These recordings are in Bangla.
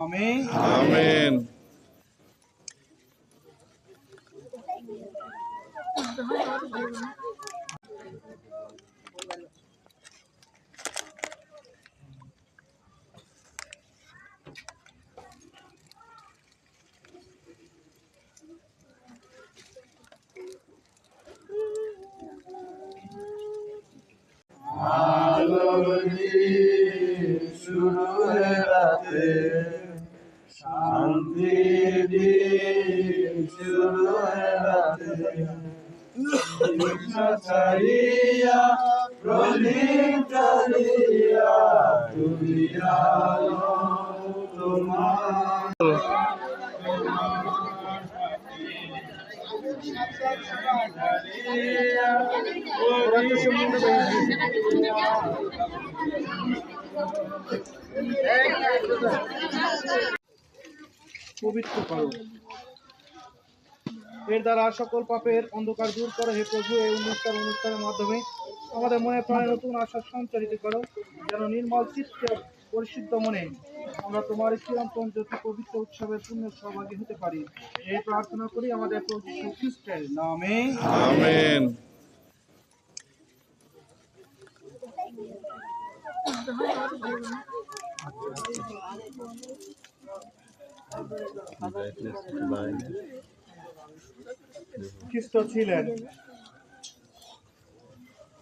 আমিন আমেন শুরু শান্তি ছাড়িয়া প্রদীপ জ্বালিয়া তুমি তোমার। পবিত্র করো। এর দ্বারা সকল পাপের অন্ধকার দূর করো হে প্রভু। এই অনুষ্ঠান অনুষ্ঠানের মাধ্যমে আমাদের মনে প্রাণে নতুন আশা সঞ্চারিত করো যেন নির্মল চিত্তে পরিশুদ্ধ মনে আমরা তোমার চিরন্তন জ্যোতি পবিত্র উৎসবের পূর্ণ সহভাগী হতে পারি। এই প্রার্থনা করি আমাদের প্রভু খ্রিস্টের নামে। আমেন। খ্রিস্ট ছিলেন।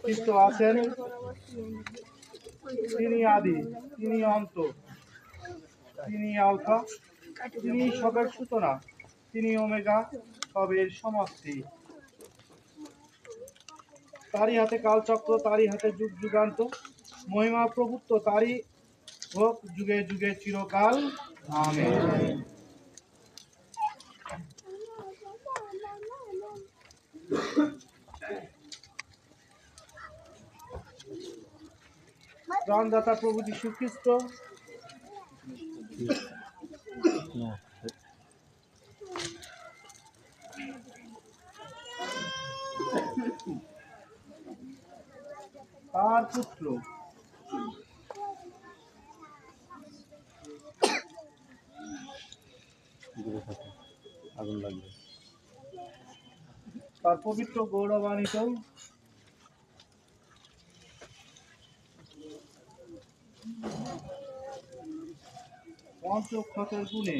খ্রিস্ট আছেন। তিনি আদি, তিনি অন্ত, তিনি আলফা, তিনি সবের সূচনা, তিনি ওমেগা, সবের সমাপ্তি তারই হাতে কালচক্র, তারই হাতে যুগ যুগান্ত, মহিমা প্রভুত্ব, তারই হোক যুগে যুগে চিরকাল। প্রাণদাতা প্রভু যীশু খ্রিস্ট তার পুত্র আগুন লাগবে। তার পবিত্র গৌরবান্বিত পঞ্চক্ষতের গুণে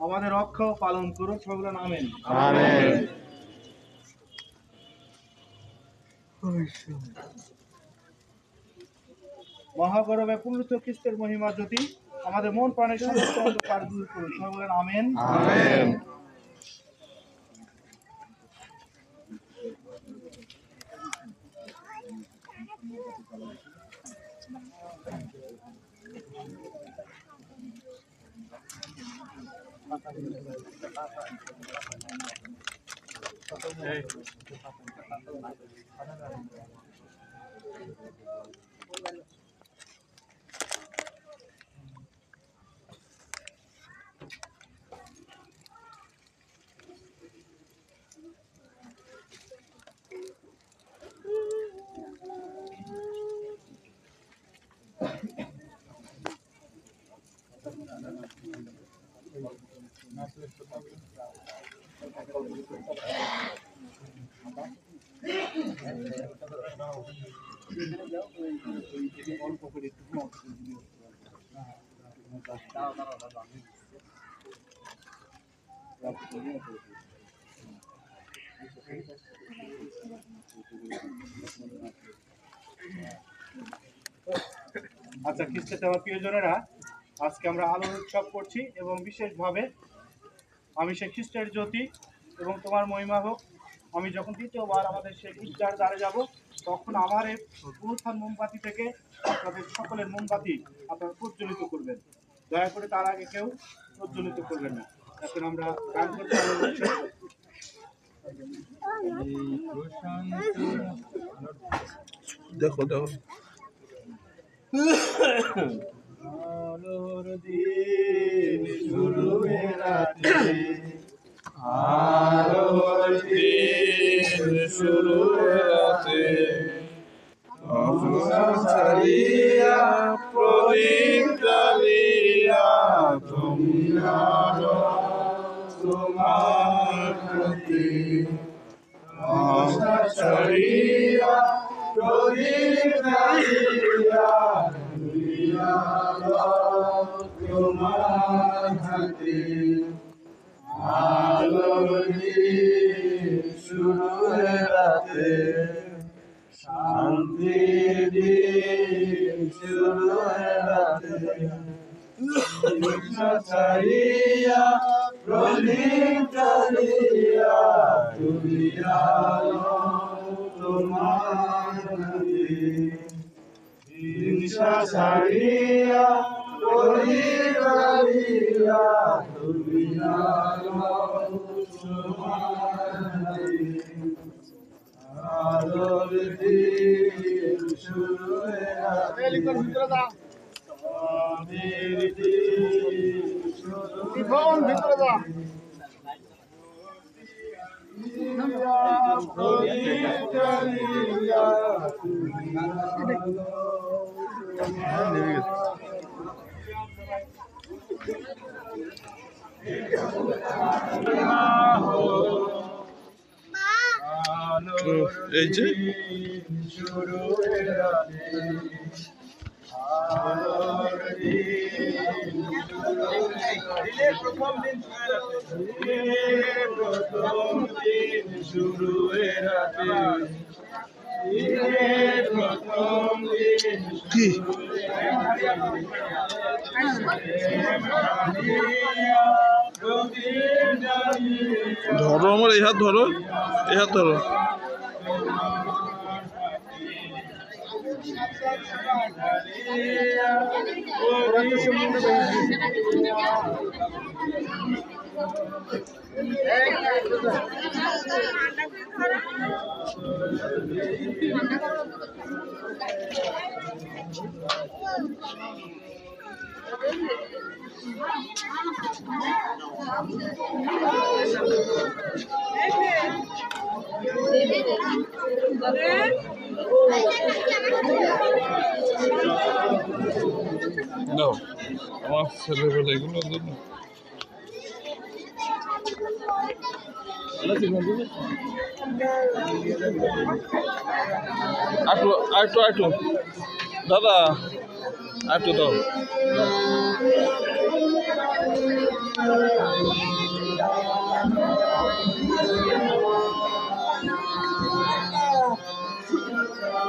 আমাদের রক্ষা পালন করো সকলে নামেন। আমেন। মহাগৌরবে পূর্ণিত খ্রিস্টের মহিমা জ্যোতি। আমাদের মন প্রাণের সমস্ত অন্ধকার দূর করুন। সকলে আমেন। আমেন। আচ্ছা খ্রিস্টের আমার প্রিয়জনেরা, আজকে আমরা আলোর উৎসব করছি এবং বিশেষভাবে আমি সে খ্রিস্টের জ্যোতি এবং তোমার মহিমা হোক, আমি যখন দ্বিতীয়বার আমাদের সেই গির্জার দ্বারে যাব তখন আমার এই পুনরুত্থান মোমবাতি থেকে আপনাদের সকলের মোমবাতি আপনারা প্রজ্বলিত করবেন। দয়া করে তার আগে কেউ প্রজ্বলিত করবেন না। এখন আমরা গান করতে দেখো দেখো। আলোর দিন শুরু রাতে। আলোর দিন শুরু রাতে। ছাড়িয়া প্রদীপ জ্বালিয়া তুমি আলো তোমার প্রতি। ছাড়িয়া প্রদীপ জ্বালিয়া দিন শুরু রাতে শান্তির দিন শুরু রাতে ছাড়িয়া প্রদীপ জ্বালিয়া তুমি আলো তোমার হিংসা ছাড়িয়া প্রদীপ আলোর দিন শুরু আমির দিন শুরু ভিতরে যা এই যে শুরু রাতে আলোর দিন প্রথম দিন প্রথম দিন শুরু প্রথম দিন কি? ধরো আমার এই হাত ধরো এই হাত ধরো। Amen. দাও আমার ছেলেবেলা এগুলো জন্য আটু আটু আটু দাদা আটু দাও Thank